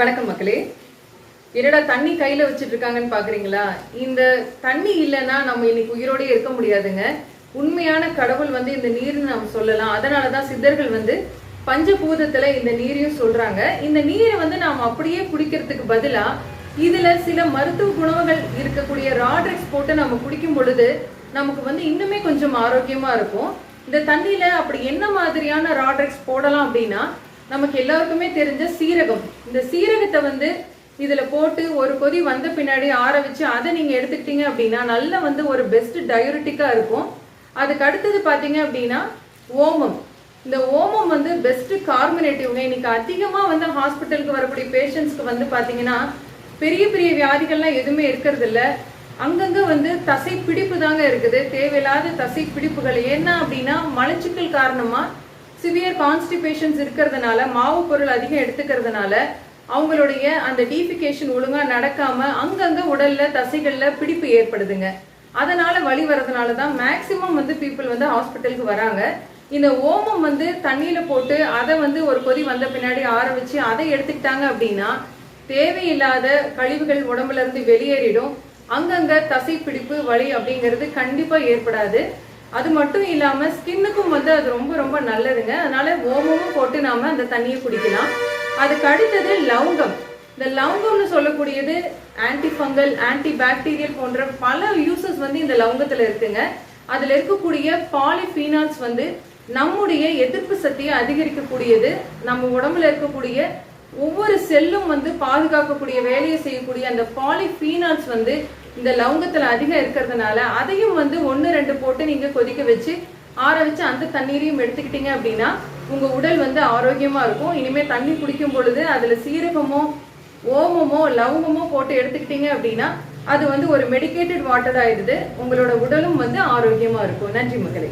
வணக்கம் மக்களே. என்னடா தண்ணி கையில வச்சிட்டு இருக்காங்கன்னு பாக்குறீங்களா? இந்த தண்ணி இல்லைன்னா நம்ம இன்னைக்கு உயிரோடயே இருக்க முடியாதுங்க. உண்மையான கடவுள் வந்து இந்த நீர்னு நம்ம சொல்லலாம். அதனாலதான் சித்தர்கள் வந்து பஞ்சபூதத்துல இந்த நீரையும் சொல்றாங்க. இந்த நீரை வந்து நாம் அப்படியே குடிக்கிறதுக்கு பதிலா இதுல சில மருத்துவ குணங்கள் இருக்கக்கூடிய ராட்ரிக்ஸ் போட்டு நம்ம குடிக்கும் பொழுது நமக்கு வந்து இன்னுமே கொஞ்சம் ஆரோக்கியமா இருக்கும். இந்த தண்ணியில அப்படி என்ன மாதிரியான ராட்ரிக்ஸ் போடலாம் அப்படின்னா நமக்கு எல்லாருக்குமே தெரிஞ்ச சீரகம். இந்த சீரகத்தை வந்து இதில் போட்டு ஒரு கொதி வந்த பின்னாடி ஆற வச்சு அதை நீங்கள் எடுத்துக்கிட்டீங்க அப்படின்னா நல்ல வந்து ஒரு பெஸ்ட் டயோரிட்டிக்காக இருக்கும். அதுக்கு அடுத்தது பார்த்தீங்க அப்படின்னா ஓமம். இந்த ஓமம் வந்து பெஸ்ட் கார்பனேட்டிவ்ங்க இன்னைக்கு அதிகமாக வந்து ஹாஸ்பிட்டலுக்கு வரக்கூடிய பேஷண்ட்ஸ்க்கு வந்து பார்த்தீங்கன்னா பெரிய பெரிய வியாதிகள்லாம் எதுவுமே இருக்கிறது இல்லை அங்கங்கே வந்து தசை பிடிப்பு தாங்க இருக்குது. தேவையில்லாத தசை பிடிப்புகள் என்ன அப்படின்னா மலச்சிக்கல் காரணமாக சிவியர் கான்ஸ்டிபேஷன்ஸ் இருக்கிறதுனால மாவு பொருள் அதிகம் எடுத்துக்கிறதுனால அவங்களுடைய அந்த டீபிகேஷன் ஒழுங்கா நடக்காம அங்கங்க உடல்ல தசைகள்ல பிடிப்பு ஏற்படுதுங்க. அதனால வலி வர்றதுனால தான் மேக்சிமம் வந்து பீப்புள் வந்து ஹாஸ்பிட்டலுக்கு வராங்க. இந்த ஓமம் வந்து தண்ணியில போட்டு அதை வந்து ஒரு கொதி வந்த பின்னாடி ஆற வச்சு அதை எடுத்துக்கிட்டாங்க அப்படின்னா தேவையில்லாத கழிவுகள் உடம்புல இருந்து வெளியேறிடும். அங்கங்க தசை பிடிப்பு வலி அப்படிங்கிறது கண்டிப்பா ஏற்படாது. அது மட்டும் இல்லாமல் ஸ்கின்னுக்கும் வந்து அது ரொம்ப ரொம்ப நல்லதுங்க. அதனால ஓமமும் போட்டு நாம் அந்த தண்ணியை குடிக்கலாம். அதுக்கு அடுத்தது லவங்கம். இந்த லவங்கம்னு சொல்லக்கூடியது ஆன்டி ஃபங்கல் ஆன்டி பாக்டீரியல் போன்ற பல யூசஸ் வந்து இந்த லவங்கத்தில் இருக்குங்க. அதில் இருக்கக்கூடிய பாலிஃபீனால்ஸ் வந்து நம்முடைய எதிர்ப்பு சக்தியை அதிகரிக்கக்கூடியது. நம்ம உடம்புல இருக்கக்கூடிய ஒவ்வொரு செல்லும் வந்து பாதுகாக்கக்கூடிய வேலையை செய்யக்கூடிய அந்த பாலிஃபீனால்ஸ் வந்து இந்த லவங்கத்துல அதிகம் இருக்கிறதுனால அதையும் வந்து ஒன்று ரெண்டு போட்டு நீங்க கொதிக்க வச்சு ஆற வச்சு அந்த தண்ணீரையும் எடுத்துக்கிட்டீங்க அப்படின்னா உங்க உடல் வந்து ஆரோக்கியமா இருக்கும். இனிமேல் தண்ணி குடிக்கும் பொழுது அதுல சீரகமோ ஓமமோ லவங்கமோ போட்டு எடுத்துக்கிட்டீங்க அப்படின்னா அது வந்து ஒரு மெடிக்கேட்டட் வாட்டர் ஆயிடுது உங்களோட உடலும் வந்து ஆரோக்கியமா இருக்கும். நன்றி மகளே